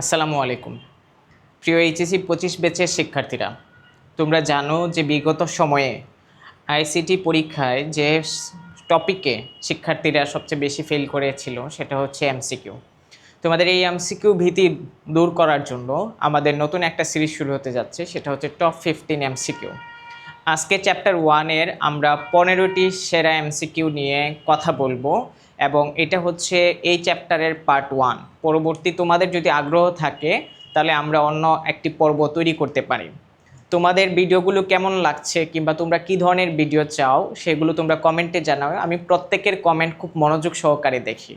আসসালামু আলাইকুম। প্রিয় এইচএসি পঁচিশ ব্যাচের শিক্ষার্থীরা, তোমরা জানো যে বিগত সময়ে আইসিটি পরীক্ষায় যে টপিকে শিক্ষার্থীরা সবচেয়ে বেশি ফেল করেছিল সেটা হচ্ছে এমসিকিউ তোমাদের এই এমসিকিউ ভীতি দূর করার জন্য আমাদের নতুন একটা সিরিজ শুরু হতে যাচ্ছে, সেটা হচ্ছে টপ ফিফটিন এমসিকিউ আজকে চ্যাপ্টার ওয়ানের আমরা পনেরোটি সেরা এমসিকিউ নিয়ে কথা বলব। এবং এটা হচ্ছে এই চ্যাপ্টারের পার্ট ওয়ান। পরবর্তী তোমাদের যদি আগ্রহ থাকে, তাহলে আমরা অন্য একটি পর্ব তৈরি করতে পারি। তোমাদের ভিডিওগুলো কেমন লাগছে কিংবা তোমরা কী ধরনের ভিডিও চাও, সেগুলো তোমরা কমেন্টে জানাও। আমি প্রত্যেকের কমেন্ট খুব মনোযোগ সহকারে দেখি।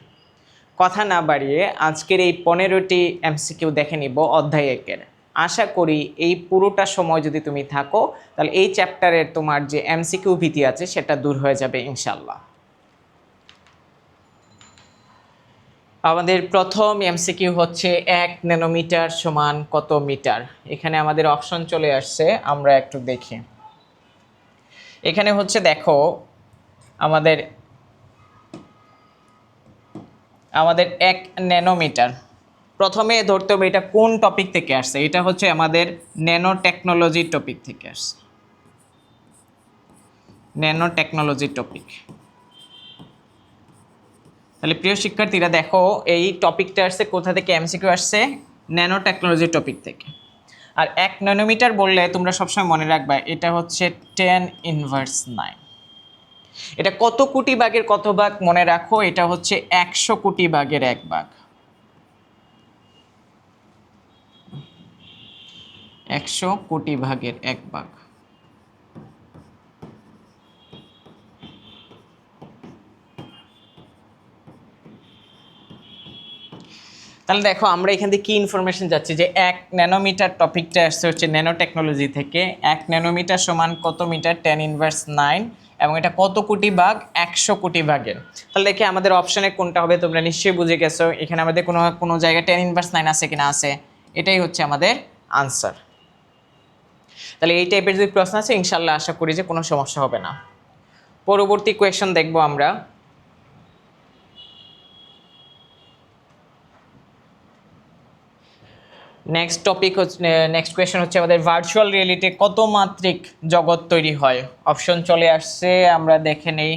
কথা না বাড়িয়ে আজকের এই পনেরোটি এমসিকিউ দেখে নিব অধ্যায় একের। আশা করি এই পুরোটা সময় যদি তুমি থাকো, তাহলে এই চ্যাপ্টারের তোমার যে এমসিকিউ ভীতি আছে, সেটা দূর হয়ে যাবে ইনশাল্লাহ আমাদের প্রথম এমসিকিউ হচ্ছে এক ন্যানোমিটার সমান কত মিটার? এখানে আমাদের অপশন চলে আসছে, আমরা একটু দেখি। এখানে হচ্ছে দেখো, আমাদের আমাদের এক ন্যানোমিটার। প্রথমে ধরতে হবে এটা কোন টপিক থেকে আসছে? এটা হচ্ছে আমাদের ন্যানো টেকনোলজি টপিক থেকে আসছে। ন্যানো টেকনোলজি টপিক তাহলে প্রিয় শিক্ষার্থীরা, দেখো এই টপিকটা আসছে কোথা থেকে? এমসিকিউ আসছে ন্যানো টেকনোলজি টপিক থেকে। আর এক ন্যানোমিটার বললে তোমরা সবসময় মনে রাখবা, এটা হচ্ছে টেন ইনভার্স নাইন এটা কত কোটি ভাগের কত ভাগ মনে রাখো, এটা হচ্ছে একশো কোটি ভাগের এক ভাগ। একশো কোটি ভাগের এক ভাগ। তাহলে দেখো, আমরা এখান থেকে কী ইনফরমেশন যাচ্ছি যে এক ন্যানোমিটার টপিকটা আসছে হচ্ছে ন্যানো টেকনোলজি থেকে। এক ন্যানোমিটার সমান কত মিটার? টেন ইনভার্স নাইন এবং এটা কত কোটি ভাগ? একশো কোটি ভাগের। তাহলে দেখি আমাদের অপশানে কোনটা হবে, তোমরা নিশ্চয়ই বুঝে গেছো। এখানে আমাদের কোনো কোনো জায়গায় টেন ইনভার্স নাইন আছে কিনা আছে? এটাই হচ্ছে আমাদের আনসার তাহলে এই টাইপের যদি প্রশ্ন আছে, ইনশাল্লাহ আশা করি যে কোনো সমস্যা হবে না। পরবর্তী কোয়েশন দেখব আমরা। নেক্সট টপিক হচ্ছে নেক্সট কোয়েশ্চেন হচ্ছে আমাদের ভার্চুয়াল রিয়েলিটি কত মাত্রিক জগৎ তৈরি হয়? অপশন চলে আসছে, আমরা দেখে নেই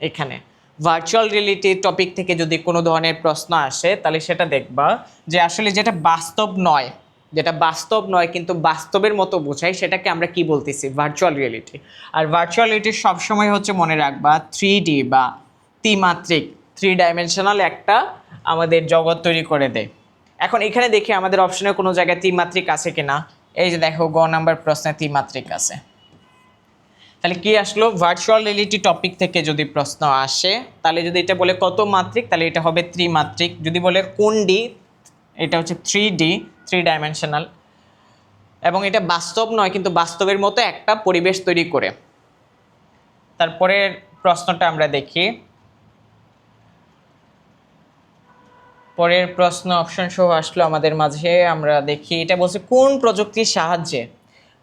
এখানে। ভার্চুয়াল রিয়েলিটি টপিক থেকে যদি কোনো ধরনের প্রশ্ন আসে, তাহলে সেটা দেখবা যে আসলে যেটা বাস্তব নয়, যেটা বাস্তব নয় কিন্তু বাস্তবের মতো বোঝায়, সেটাকে আমরা কি বলতেছি? ভার্চুয়াল রিয়েলিটি আর ভার্চুয়াল রিয়েলিটি সবসময় হচ্ছে মনে রাখবা থ্রি ডি বা ত্রিমাত্রিক থ্রি ডাইমেনশনাল একটা আমাদের জগৎ তৈরি করে দেয়। এখন এখানে দেখি আমাদের অপশনে কোনো জায়গায় ত্রিমাত্রিক আছে কিনা। এই যে দেখো, গ নাম্বার প্রশ্নে ত্রিমাত্রিক আছে। তাহলে কি আসলো? ভার্চুয়াল রিয়েলিটি টপিক থেকে যদি প্রশ্ন আসে, তাহলে যদি এটা বলে কত মাত্রিক, তাহলে এটা হবে ত্রিমাত্রিক। যদি বলে কোন ডি এটা হচ্ছে থ্রি ডি থ্রি ডাইমেনশনাল এবং এটা বাস্তব নয়, কিন্তু বাস্তবের মতো একটা পরিবেশ তৈরি করে। তারপরের প্রশ্নটা আমরা দেখি। পরের প্রশ্ন অপশন সহ আসলো আমাদের মাঝে। আমরা দেখি, এটা বলছে, কোন প্রযুক্তির সাহায্যে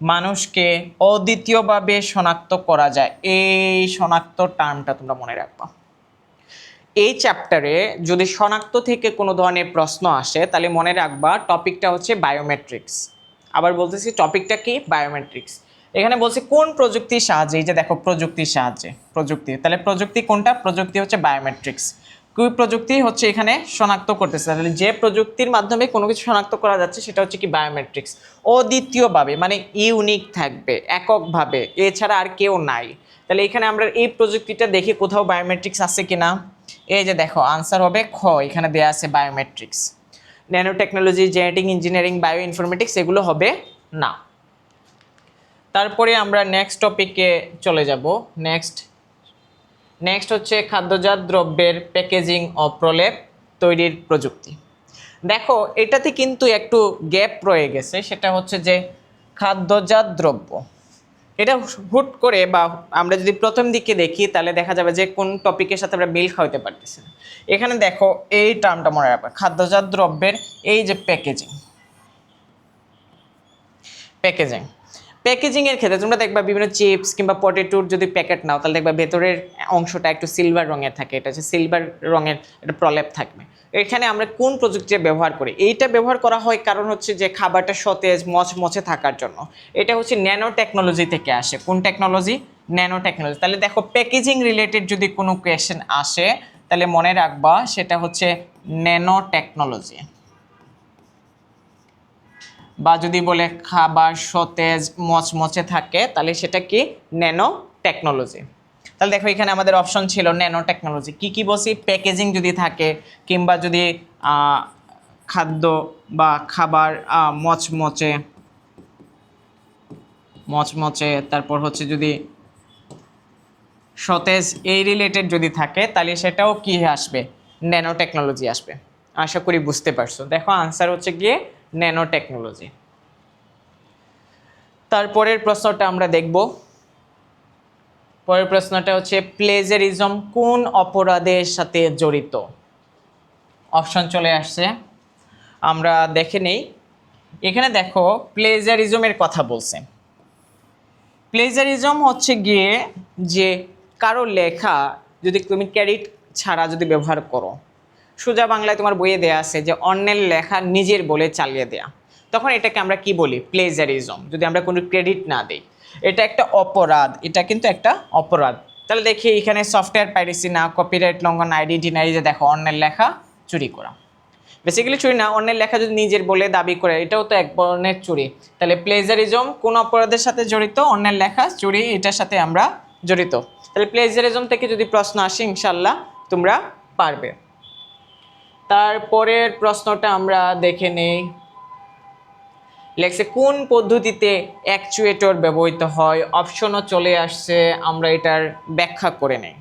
মানুষকে অদ্বিতীয়ভাবে শনাক্ত করা যায়? এই শনাক্ত টার্মটা তোমরা মনে রাখবা। এই চ্যাপ্টারে যদি শনাক্ত থেকে কোনো ধরনের প্রশ্ন আসে, তাহলে মনে রাখবা টপিকটা হচ্ছে বায়োমেট্রিক্স আবার বলতেছি, টপিকটা কি? বায়োমেট্রিক্স এখানে বলছে, কোন প্রযুক্তির সাহায্যে? এই যে দেখো, প্রযুক্তির সাহায্যে, প্রযুক্তি। তাহলে প্রযুক্তি কোনটা? প্রযুক্তি হচ্ছে বায়োমেট্রিক্স কি প্রযুক্তি হচ্ছে এখানে শনাক্ত করতেছে। তাহলে যে প্রযুক্তির মাধ্যমে কোনো কিছু শনাক্ত করা যাচ্ছে, সেটা হচ্ছে কি বায়োমেট্রিক্স অদ্বিতীয়ভাবে মানে ইউনিক থাকবে, এককভাবে, এছাড়া আর কেউ নাই। তাহলে এখানে আমরা এই প্রযুক্তিটা দেখি কোথাও বায়োমেট্রিক্স আছে কি না এই যে দেখো আনসার হবে খ, এখানে দেওয়া আছে biometrics nano technology genetic engineering bio informatics এগুলো হবে না। তারপরে আমরা নেক্সট টপিকে চলে যাব। নেক্সট নেক্সট হচ্ছে খাদ্যজাত দ্রব্যের প্যাকেজিং ও প্রলেপ তৈরির প্রযুক্তি। দেখো, এটাতে কিন্তু একটু গ্যাপ রয়ে গেছে, সেটা হচ্ছে যে খাদ্যজাত দ্রব্য। এটা হুট করে বা আমরা যদি প্রথম দিকে দেখি, তাহলে দেখা যাবে যে কোন টপিকের সাথে আমরা মিল খাওয়াতে পারতেছি এখানে দেখো, এই টার্মটা মনে রাখবে, খাদ্যজাত দ্রব্যের এই যে প্যাকেজিং প্যাকেজিং প্যাকেজিং এর ক্ষেত্রে তোমরা দেখবা বিভিন্ন চিপস কিংবা পটেটোর যদি প্যাকেট নাও, তাহলে দেখবা ভেতরের অংশটা একটু সিলভার রঙের থাকে। এটা হচ্ছে সিলভার রঙের একটা প্রলেপ থাকবে। এখানে আমরা কোন প্রযুক্তি ব্যবহার করি? এইটা ব্যবহার করা হয় কারণ হচ্ছে যে খাবারটা সতেজ, মচমচে থাকার জন্য। এটা হচ্ছে ন্যানো টেকনোলজি থেকে আসে। কোন টেকনোলজি ন্যানো টেকনোলজি তাহলে দেখো প্যাকেজিং রিলেটেড যদি কোনো কোয়েশ্চেন আসে, তাহলে মনে রাখবা সেটা হচ্ছে ন্যানো টেকনোলজি বা যদি বলে খাবার সতেজ মচমচে থাকে, তাহলে সেটা কি? Nano technology. তাহলে দেখো এখানে আমাদের অপশন ছিল ন্যানো টেকনোলজি। কি কি বলছি প্যাকেজিং যদি থাকে, কিংবা যদি খাদ্য বা খাবার মচমচে মচমচে, তারপর হচ্ছে যদি সতেজ এই রিলেটেড যদি থাকে, তাহলে সেটাও কি আসবে? ন্যানো টেকনোলজি আসবে। আশা করি বুঝতে পারছ। দেখো আনসার হচ্ছে গিয়ে ন্যানো টেকনোলজি তারপরের প্রশ্নটা আমরা দেখব। পরের প্রশ্নটা হচ্ছে, প্লেজারিজম কোন অপরাধের সাথে জড়িত? অপশন চলে আসছে। আমরা দেখে নেই। এখানে দেখো, প্লেজারিজমের কথা বলছে। প্লেজারিজম হচ্ছে গিয়ে যে কারও লেখা যদি তুমি ক্যারিট ছাড়া যদি ব্যবহার করো সোজা বাংলায় তোমার বইয়ে দেয়া আছে যে অন্যের লেখা নিজের বলে চালিয়ে দেয়া। তখন এটাকে আমরা কি বলি? প্লেজারিজম যদি আমরা কোনো ক্রেডিট না দিই। এটা একটা অপরাধ। এটা কিন্তু একটা অপরাধ। তাহলে দেখি এখানে সফটওয়্যার পাইরেসি না কপিরাইট লঙ্ঘন আইডেন্টি নাই যে দেখো, অন্যের লেখা চুরি করা। বেসিক্যালি চুরি না, অন্যের লেখা যদি নিজের বলে দাবি করে, এটাও তো এক ধরনের চুরি। তাহলে প্লেজারিজম কোন অপরাধের সাথে জড়িত? অন্যের লেখা চুরি, এটার সাথে আমরা জড়িত। তাহলে প্লেজারিজম থেকে যদি প্রশ্ন আসে ইনশাল্লাহ তোমরা পারবে। তারপরের প্রশ্নটা আমরা দেখে নেই। লেখছে, কোন পদ্ধতিতে অ্যাকচুয়েটর ব্যবহৃত হয়? অপশনও চলে আসছে, আমরা এটার ব্যাখ্যা করে নেই।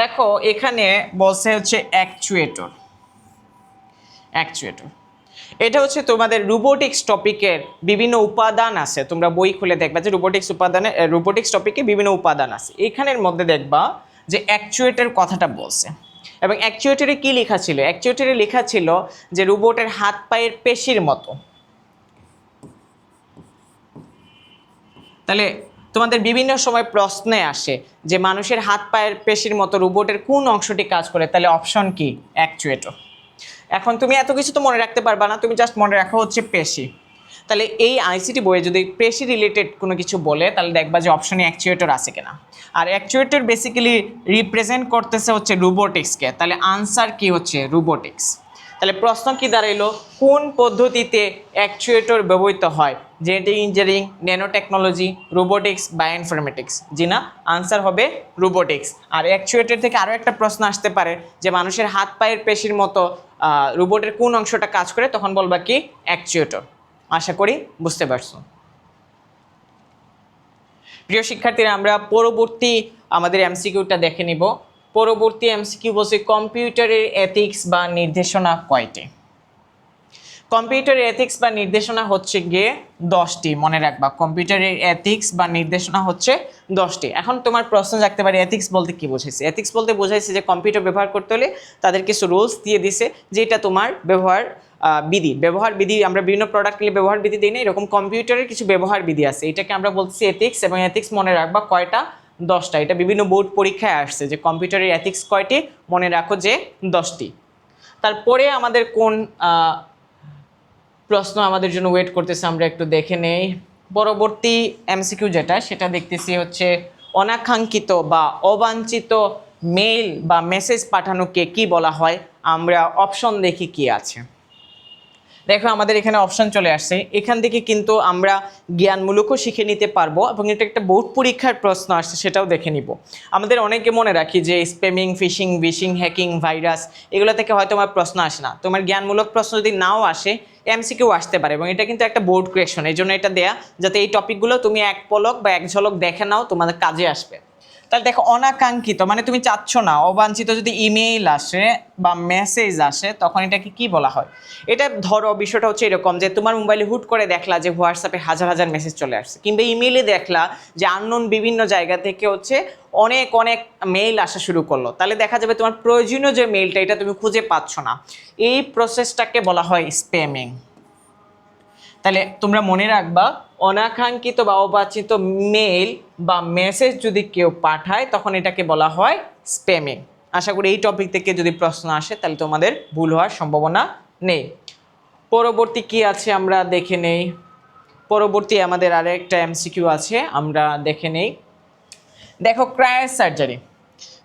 দেখো, এখানে বলছে হচ্ছে অ্যাকচুয়েটর অ্যাকচুয়েটর এটা হচ্ছে তোমাদের রোবোটিক্স টপিকের বিভিন্ন উপাদান আছে। তোমরা বই খুলে দেখবা যে রোবোটিক্স উপাদানে রোবোটিক্স টপিকে বিভিন্ন উপাদান আছে। এখানের মধ্যে দেখবা যে অ্যাকচুয়েটের কথাটা বলছে। এবং অ্যাকচুয়েটরে কি লেখা ছিল? অ্যাকচুয়েটারে লেখা ছিল যে রোবটের হাত পায়ের পেশির মতো। তাহলে তোমাদের বিভিন্ন সময় প্রশ্নে আসে যে মানুষের হাত পায়ের পেশির মতো রোবটের কোন অংশটি কাজ করে? তাহলে অপশন কি? অ্যাকচুয়েটর এখন তুমি এত কিছু তো মনে রাখতে পারবা না, তুমি জাস্ট মনে রাখো হচ্ছে পেশি। তাহলে এই আইসিটি বইয়ে যদি পেশি রিলেটেড কোনো কিছু বলে, তাহলে দেখবা যে অপশনে অ্যাকচুয়েটর আছে কিনা। আর অ্যাকচুয়েটর বেসিক্যালি রিপ্রেজেন্ট করতেছে হচ্ছে রোবোটিক্সকে তাহলে আনসার কি হচ্ছে? রোবোটিক্স তাহলে প্রশ্ন কি দাঁড়াইলো? কোন পদ্ধতিতে অ্যাকচুয়েটর ব্যবহৃত হয়? Genetic engineering nano technology robotics bioinformatics জি না? আনসার হবে রোবোটিক্স আর অ্যাকচুয়েটর থেকে আরও একটা প্রশ্ন আসতে পারে যে মানুষের হাত পায়ের পেশির মতো রোবটের কোন অংশটা কাজ করে, তখন বলবা কি? অ্যাকচুয়েটর আশা করি বুঝতে পারছ। প্রিয় শিক্ষার্থীরা, আমরা পরবর্তী আমাদের এমসিকিউটা দেখে নিব। পরবর্তী এমসিকিউ বলছে কম্পিউটারের এথিক্স বা নির্দেশনা কয়টি? কম্পিউটারের এথিক্স বা নির্দেশনা হচ্ছে গিয়ে দশটি, মনে রাখবা। কম্পিউটারের এথিক্স বা নির্দেশনা হচ্ছে দশটি। এখন তোমার প্রশ্ন জাগতে পারে এথিক্স বলতে কি বোঝাইছে? এথিক্স বলতে বোঝাইছে যে কম্পিউটার ব্যবহার করতে হলে তাদের কিছু রুলস দিয়ে দিছে যে এটা তোমার ব্যবহার বিধি, ব্যবহার বিধি, আমরা বিভিন্ন প্রোডাক্ট নিয়ে ব্যবহার বিধি দিই না, এরকম কম্পিউটারের কিছু ব্যবহার বিধি আছে। এটাকে আমরা বলছি এথিক্স এবং এথিক্স মনে রাখবা কয়টা? দশটা। এটা বিভিন্ন বোর্ড পরীক্ষায় আসছে যে কম্পিউটারের এথিক্স কয়টি? মনে রাখো যে দশটি। তারপরে আমাদের কোন প্রশ্ন আমাদের জন্য ওয়েট করতেছে আমরা একটু দেখে নেই। পরবর্তী এমসিকিউ যেটা, সেটা দেখতেছি হচ্ছে অনাকাঙ্ক্ষিত বা অবাঞ্ছিত মেইল বা মেসেজ পাঠানোকে কি বলা হয়? আমরা অপশন দেখি কি আছে। দেখো আমাদের এখানে অপশন চলে আসছে। এখান থেকে কিন্তু আমরা জ্ঞানমূলকও শিখে নিতে পারব এবং এটা একটা বোর্ড পরীক্ষার প্রশ্ন আসছে সেটাও দেখে নিব। আমাদের অনেকে মনে রাখি যে স্পেমিং ফিশিং বিশিং হ্যাকিং ভাইরাস এগুলো থেকে হয়তো আমার প্রশ্ন আসে না। তোমার জ্ঞানমূলক প্রশ্ন যদি নাও আসে এমসিকিউ আসতে পারে এবং এটা কিন্তু একটা বোর্ড কোয়েশন এই জন্য এটা দেয়া, যাতে এই টপিকগুলো তুমি এক পলক বা এক ঝলক দেখে নাও তোমাদের কাজে আসবে। তাহলে দেখো অনাকাঙ্ক্ষিত মানে তুমি চাচ্ছ না, অবাঞ্ছিত যদি ইমেইল আসে বা মেসেজ আসে, তখন এটাকে কি বলা হয়? এটা ধরো বিষয়টা হচ্ছে এরকম যে তোমার মোবাইলে হুট করে দেখলা যে হোয়াটসঅ্যাপে হাজার হাজার মেসেজ চলে আসছে, কিংবা ইমেইলে দেখলা যে আননোন বিভিন্ন জায়গা থেকে হচ্ছে অনেক অনেক মেইল আসা শুরু করল। তাহলে দেখা যাবে তোমার প্রয়োজনীয় যে মেইলটা এটা তুমি খুঁজে পাচ্ছ না। এই প্রসেসটাকে বলা হয় স্প্যামিং তাহলে তোমরা মনে রাখবা, অনাকাঙ্ক্ষিত বা অবাঞ্ছিত মেইল বা মেসেজ যদি কেউ পাঠায়, তখন এটাকে বলা হয় স্প্যামিং। আশা করি এই টপিক থেকে যদি প্রশ্ন আসে, তাহলে তোমাদের ভুল হওয়ার সম্ভাবনা নেই। পরবর্তী কি আছে আমরা দেখে নেই। পরবর্তী আমাদের আরেকটা এমসিকিউ আছে, আমরা দেখে নেই। দেখো ক্রায়ো সার্জারি।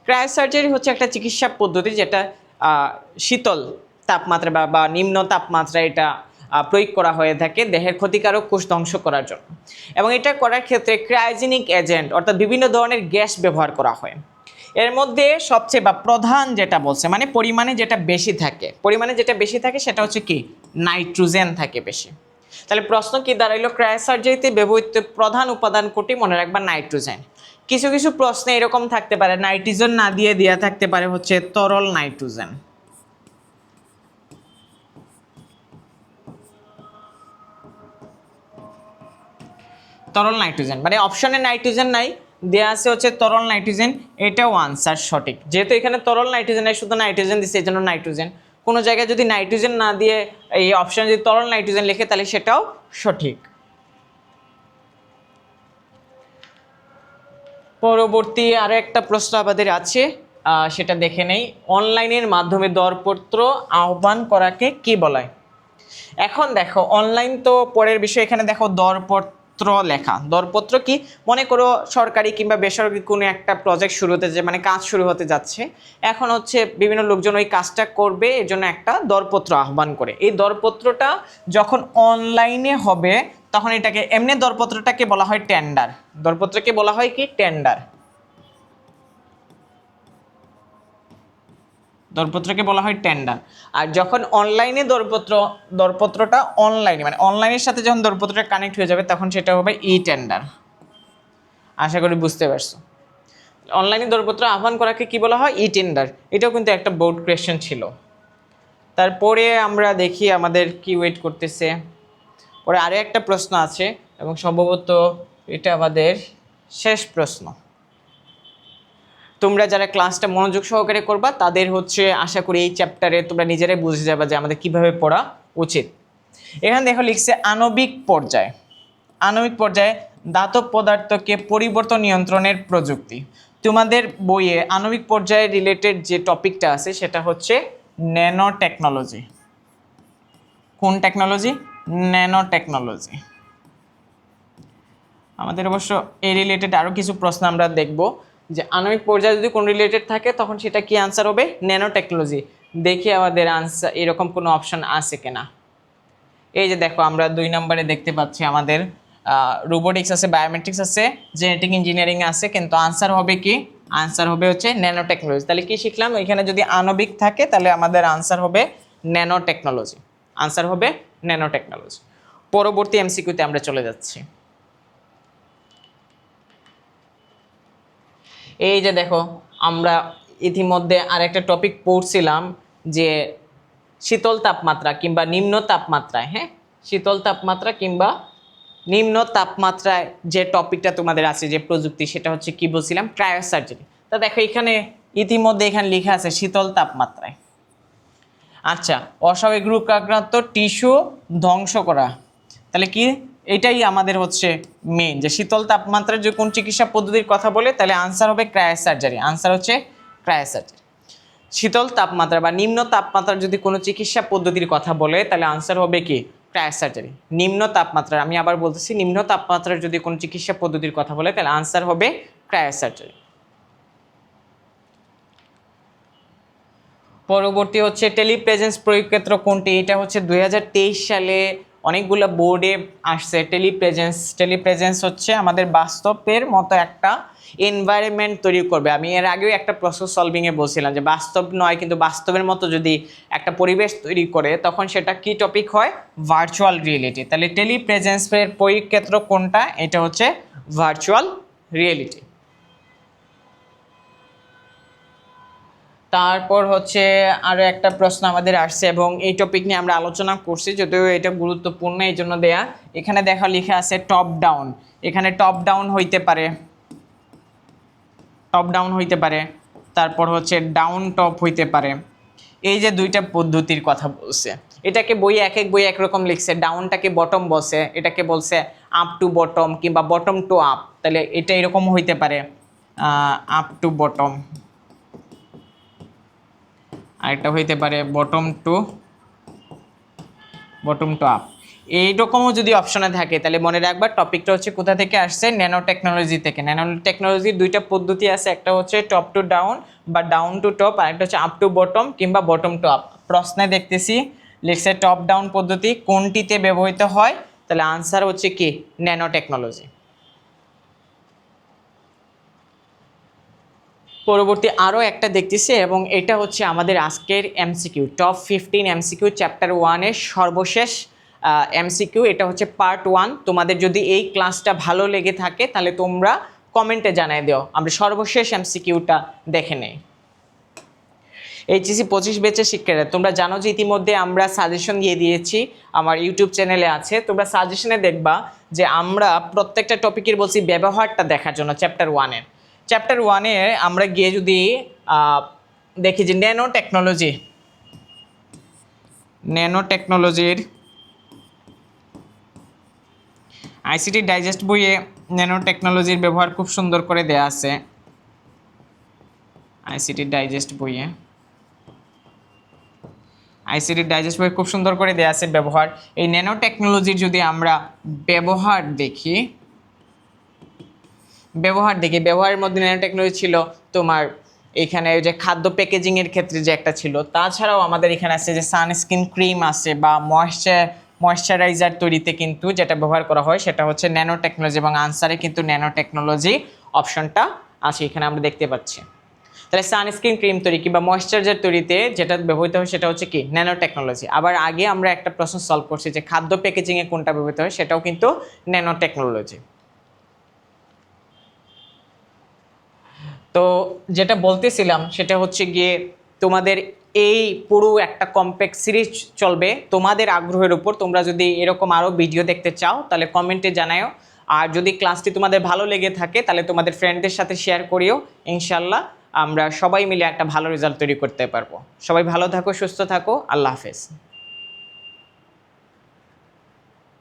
ক্রায়ো সার্জারি হচ্ছে একটা চিকিৎসা পদ্ধতি যেটা শীতল তাপমাত্রা বা নিম্ন তাপমাত্রা এটা প্রয়োগ করা হয়ে থাকে দেহের ক্ষতিকারক কোষ ধ্বংস করার জন্য। এবং এটা করার ক্ষেত্রে ক্রায়োজেনিক এজেন্ট অর্থাৎ বিভিন্ন ধরনের গ্যাস ব্যবহার করা হয়। এর মধ্যে সবচেয়ে বা প্রধান যেটা বলছে মানে পরিমাণে যেটা বেশি থাকে, পরিমাণে যেটা বেশি থাকে সেটা হচ্ছে কি? নাইট্রোজেন থাকে বেশি। তাহলে প্রশ্ন কি দাঁড়াইলো? ক্রায়োসার্জারিতে ব্যবহৃত প্রধান উপাদান কোটি মনে রাখবা নাইট্রোজেন। কিছু কিছু প্রশ্নে এরকম থাকতে পারে, নাইট্রোজেন না দিয়ে দেওয়া থাকতে পারে হচ্ছে তরল নাইট্রোজেন। তরল নাইট্রোজেন। মানে অপশনে নাইট্রোজেন নাই দেওয়া আছে হচ্ছে তরল নাইট্রোজেন এটাও আনসার সঠিক। যেহেতু এখানে তরল নাইট্রোজেন নাই, শুধু নাইট্রোজেন দিচ্ছে এই জন্য নাইট্রোজেন। কোনো জায়গায় যদি নাইট্রোজেন না দিয়ে এই অপশনে যদি তরল নাইট্রোজেন লিখে, তাহলে সেটাও সঠিক। পরবর্তী আরও একটা প্রশ্ন আমাদের আছে সেটা দেখে নেই। অনলাইনের মাধ্যমে দরপত্র আহ্বান করাকে কি বলায়? এখন দেখো, অনলাইন তো পরের বিষয়, এখানে দেখো দরপত্র লেখা। দরপত্র কি? মনে করো সরকারি কিংবা বেসরকারি কোনো একটা প্রজেক্ট শুরু হতে যে মানে কাজ শুরু হতে যাচ্ছে। এখন হচ্ছে বিভিন্ন লোকজন ওই কাজটা করবে, এর জন্য একটা দরপত্র আহ্বান করে। এই দরপত্রটা যখন অনলাইনে হবে, তখন এটাকে, এমনি দরপত্রটাকে বলা হয় টেন্ডার দরপত্রকে বলা হয় কি? টেন্ডার দরপত্রকে বলা হয় টেন্ডার আর যখন অনলাইনে দরপত্র, দরপত্রটা অনলাইনে মানে অনলাইনের সাথে যখন দরপত্রটা কানেক্ট হয়ে যাবে, তখন সেটা হবে ই টেন্ডার আশা করি বুঝতে পারছ। অনলাইনে দরপত্র আহ্বান করাকে কি বলা হয়? ই টেন্ডার এটাও কিন্তু একটা বোর্ড কোয়েশ্চেন ছিল। তারপরে আমরা দেখি আমাদের কি ওয়েট করতেছে। পরে আরও একটা প্রশ্ন আছে এবং সম্ভবত এটা আমাদের শেষ প্রশ্ন। তোমরা যারা ক্লাসটা মনোযোগ সহকারে করবা, তাদের হচ্ছে আশা করি এই চ্যাপ্টারে তোমরা নিজেরাই বুঝে যাবে যে আমাদের কীভাবে পড়া উচিত। এখানে দেখো লিখছে, আণবিক পর্যায়। আণবিক পর্যায়ে, দাতব পদার্থকে পরিবর্তন নিয়ন্ত্রণের প্রযুক্তি। তোমাদের বইয়ে আণবিক পর্যায়ে রিলেটেড যে টপিকটা আছে, সেটা হচ্ছে ন্যানো টেকনোলজি কোন টেকনোলজি ন্যানো টেকনোলজি আমাদের অবশ্য এই রিলেটেড আরও কিছু প্রশ্ন আমরা দেখব। যে আণবিক পর্যায়ে যদি কোন রিলেটেড থাকে, তখন সেটা কি আনসার হবে? ন্যানো টেকনোলজি দেখি আমাদের আনসার এরকম কোনো অপশন আছে কিনা। এই যে দেখো, আমরা দুই নম্বরে দেখতে পাচ্ছি আমাদের রোবোটিক্স আছে বায়োমেট্রিক্স আছে জেনেটিক ইঞ্জিনিয়ারিং আছে, কিন্তু আনসার হবে কি? আনসার হবে হচ্ছে ন্যানো টেকনোলজি তাহলে কি শিখলাম? এখানে যদি আণবিক থাকে, তাহলে আমাদের আনসার হবে ন্যানো টেকনোলজি আনসার হবে ন্যানো টেকনোলজি পরবর্তী এমসিকিউতে আমরা চলে যাচ্ছি। এই যে দেখো, আমরা ইতিমধ্যে আরেকটা টপিক পড়ছিলাম যে শীতল তাপমাত্রা কিংবা নিম্ন তাপমাত্রায় হ্যাঁ? শীতল তাপমাত্রা কিংবা নিম্ন তাপমাত্রায় যে টপিকটা তোমাদের আছে, যে প্রযুক্তি, সেটা হচ্ছে কি বলছিলাম? ক্রায়োসার্জারি তা দেখো, এখানে ইতিমধ্যে এখানে লেখা আছে শীতল তাপমাত্রায়। আচ্ছা অস্বাভাবিক রোগাক্রান্ত টিস্যু ধ্বংস করা। তাহলে কি? এটাই আমাদের হচ্ছে মেন যে শীতল তাপমাত্রার যে কোন চিকিৎসা পদ্ধতির কথা বলে, তাহলে আনসার হবে ক্রায়োসার্জারি আনসার হচ্ছে ক্রায়োসার্জারি শীতল তাপমাত্রা বা নিম্ন তাপমাত্রার যদি কোনো চিকিৎসা পদ্ধতির কথা বলে, তাহলে আনসার হবে কি? ক্রায়োসার্জারি নিম্ন তাপমাত্রার আমি আবার বলতেছি, নিম্ন তাপমাত্রার যদি কোনো চিকিৎসা পদ্ধতির কথা বলে, তাহলে আনসার হবে ক্রায়োসার্জারি পরবর্তী হচ্ছে টেলিপ্রেজেন্স প্রয়োগ ক্ষেত্র কোনটি? এটা হচ্ছে দুই হাজার তেইশ সালে অনেকগুলো বোর্ডে আসছে। টেলিপ্রেজেন্স টেলিপ্রেজেন্স হচ্ছে আমাদের বাস্তবের মতো একটা এনভায়রনমেন্ট তৈরি করবে। আমি এর আগেও একটা প্রসেস সলভিংয়ে বলছিলাম যে বাস্তব নয়, কিন্তু বাস্তবের মতো যদি একটা পরিবেশ তৈরি করে, তখন সেটা কি টপিক হয়? ভার্চুয়াল রিয়েলিটি তাহলে টেলিপ্রেজেন্সের প্রয়োগ ক্ষেত্র কোনটা? এটা হচ্ছে ভার্চুয়াল রিয়েলিটি তারপর হচ্ছে আরও একটা প্রশ্ন আমাদের আসছে এবং এই টপিক নিয়ে আমরা আলোচনা করছি, যদিও এটা গুরুত্বপূর্ণ এই জন্য দেয়া। এখানে দেখা লেখা আছে টপ ডাউন এখানে টপ ডাউন হইতে পারে। টপ ডাউন হইতে পারে। তারপর হচ্ছে ডাউন টপ হইতে পারে। এই যে দুইটা পদ্ধতির কথা বলছে। এটাকে বই এক এক বই একরকম লিখছে। ডাউনটাকে বটম বসে এটাকে বলছে আপ টু বটম কিংবা বটম টু আপ তাহলে এটা এরকম হইতে পারে আপ টু বটম আরেকটা হইতে পারে bottom to bottom to up এইরকমও যদি অপশনে থাকে, তাহলে মনে রাখবা টপিকটা হচ্ছে কোথা থেকে আসছে? ন্যানো টেকনোলজি থেকে। ন্যানো টেকনোলজির দুইটা পদ্ধতি আছে, একটা হচ্ছে টপ টু ডাউন বা ডাউন টু টপ আর একটা হচ্ছে আপ টু বটম কিংবা বটম টু আপ প্রশ্নে দেখতেছি লিখছে টপ ডাউন পদ্ধতি কোনটিতে ব্যবহৃত হয়? তাহলে আনসার হচ্ছে কি? ন্যানো টেকনোলজি পরবর্তী আরও একটা দেখতেছি এবং এটা হচ্ছে আমাদের আজকের MCQ top fifteen MCQ chapter ওয়ানের সর্বশেষ এমসিকিউ এটা হচ্ছে পার্ট ওয়ান তোমাদের যদি এই ক্লাসটা ভালো লেগে থাকে, তাহলে তোমরা কমেন্টে জানাই দিও। আমরা সর্বশেষ এমসিকিউটা দেখে নেই। এইচএসি পঁচিশ বেচে শিক্ষার্থীরা, তোমরা জানো যে ইতিমধ্যে আমরা সাজেশন দিয়ে দিয়েছি, আমার ইউটিউব চ্যানেলে আছে। তোমরা সাজেশনে দেখবা যে আমরা প্রত্যেকটা টপিকের বলছি ব্যবহারটা দেখার জন্য চ্যাপ্টার ওয়ানের চ্যাপ্টার ওয়ানে আমরা গিয়ে যদি দেখি যে ন্যানো টেকনোলজি ন্যানো টেকনোলজির আইসিটি ডাইজেস্ট বইয়ে ন্যানো টেকনোলজির ব্যবহার খুব সুন্দর করে দেয়া আছে। আইসিটি ডাইজেস্ট বইয়ে। আইসিটি ডাইজেস্ট বই খুব সুন্দর করে দেয়া আছে ব্যবহার। এই ন্যানো টেকনোলজির যদি আমরা ব্যবহার দেখি ব্যবহার দেখি। ব্যবহারের মধ্যে ন্যানো টেকনোলজি ছিল তোমার এখানে ওই যে খাদ্য প্যাকেজিংয়ের ক্ষেত্রে যে একটা ছিল। তাছাড়াও আমাদের এখানে আছে যে সানস্ক্রিন ক্রিম আছে বা ময়েশ্চার ময়েশ্চারাইজার তৈরিতে কিন্তু যেটা ব্যবহার করা হয় সেটা হচ্ছে ন্যানো টেকনোলজি এবং আনসারে কিন্তু ন্যানো টেকনোলজি অপশনটা আছে এখানে আমরা দেখতে পাচ্ছি। তাহলে সানস্ক্রিন ক্রিম তৈরি কিংবা ময়েশ্চারাইজার তৈরিতে যেটা ব্যবহৃত হয় সেটা হচ্ছে কি? Nano technology. আবার আগে আমরা একটা প্রশ্ন সলভ করছি যে খাদ্য প্যাকেজিংয়ে কোনটা ব্যবহৃত হয় সেটাও কিন্তু ন্যানো টেকনোলজি। তো যেটা বলতেছিলাম, সেটা হচ্ছে গিয়ে তোমাদের এই পুরো একটা কম্প্যাক্ট সিরিজ চলবে। তোমাদের আগ্রহের উপর তোমরা যদি এরকম আরও ভিডিও দেখতে চাও, তাহলে কমেন্টে জানাও আর যদি ক্লাসটি তোমাদের ভালো লেগে থাকে, তাহলে তোমাদের ফ্রেন্ডদের সাথে শেয়ার করিও। ইনশাল্লাহ আমরা সবাই মিলে একটা ভালো রেজাল্ট তৈরি করতে পারব। সবাই ভালো থাকো, সুস্থ থাকো। আল্লাহ হাফেজ।